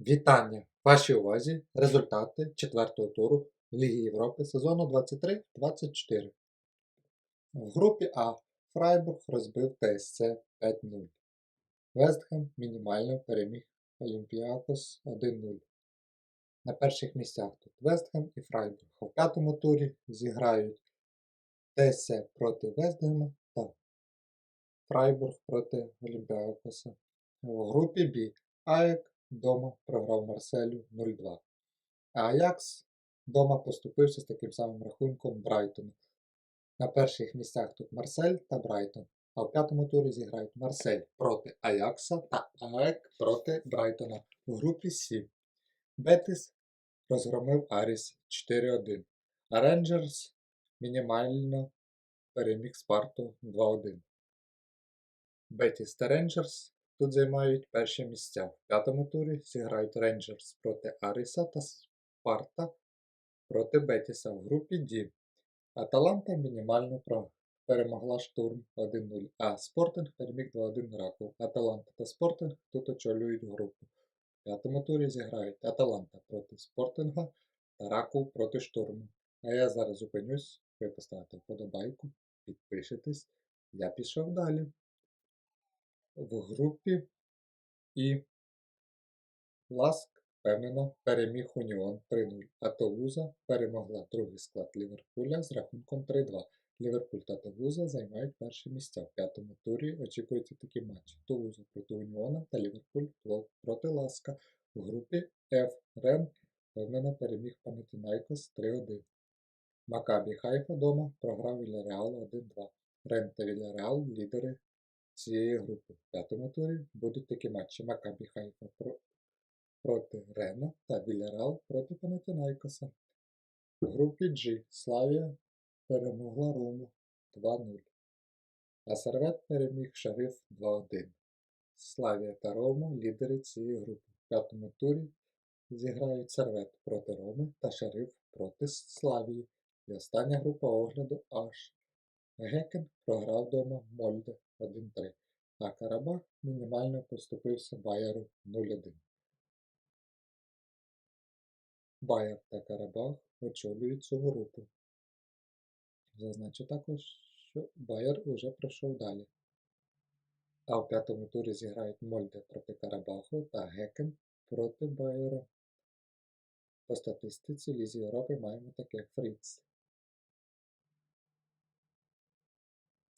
Вітання! Вашій увазі результати четвертого туру Ліги Європи сезону 23-24. В групі А Фрайбург розбив ТСЦ 5-0. Вестхем мінімально переміг Олімпіакос 1-0. На перших місцях тут Вестхем і Фрайбург. В п'ятому турі зіграють ТСЦ проти Вестгема та Фрайбург проти Олімпіакоса. В групі Б Аек дома програв Марселю 0-2. А Аякс дома поступився з таким самим рахунком Брайтону. На перших місцях тут Марсель та Брайтон. А в п'ятому турі зіграють Марсель проти Аякса та АЕК проти Брайтона. У групі С. Бетис розгромив Аріс 4-1. А Рейнджерс мінімально переміг Спарту 2-1. Бетіс та Рейнджерс тут займають перші місця. В п'ятому турі зіграють Рейнджерс проти Аріса та Спарта проти Бетіса в групі D. Аталанта мінімально перемогла штурм 1-0, а Спортинг переміг 2-1 Раков. Аталанта та Спортинг тут очолюють групу. В п'ятому турі зіграють Аталанта проти Спортинга та Раков проти штурму. А я зараз зупинюсь, ви поставите вподобайку, підпишитесь. Я пішов далі. В групі і Ласк впевнено переміг Уніон 3-0, а Тулуза перемогла другий склад Ліверпуля з рахунком 3-2. Ліверпуль та Тулуза займають перші місця. В п'ятому турі очікуються такі матчі. Тулуза проти Уніона та Ліверпуль проти Ласка. В групі F Рен впевнено переміг Панетінайкос 3-1. Макабі Хайфа дома програв Вільяреал 1-2. Рен та Вільяреал лідери цієї групи. В п'ятому турі будуть такі матчі Макабі Хайфа проти Рена та Вільяреал проти Панатінайкоса. В групі G Славія перемогла Рому 2-0. А Сервет переміг Шариф 2-1. Славія та Рома лідери цієї групи. В п'ятому турі зіграють Сервет проти Роми та Шариф проти Славії. І остання група огляду H. Гекен програв дома Мольде 1-3, а Карабах мінімально поступився Байеру 0-1. Байер та Карабах очолюють цю групу. Зазначу також, що Байер уже пройшов далі. А в п'ятому турі зіграють Мольде проти Карабаху та Гекен проти Байера. По статистиці Лізі Європи маємо таке Фріц.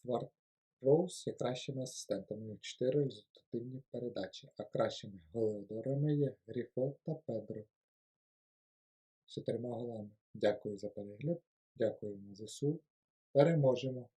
Тварт Роуз є кращими асистентами 4 результативні передачі, а кращими голеодорами є Гріфо та Педро з чотирма голами. Дякую за перегляд, дякуємо ЗСУ. Переможемо!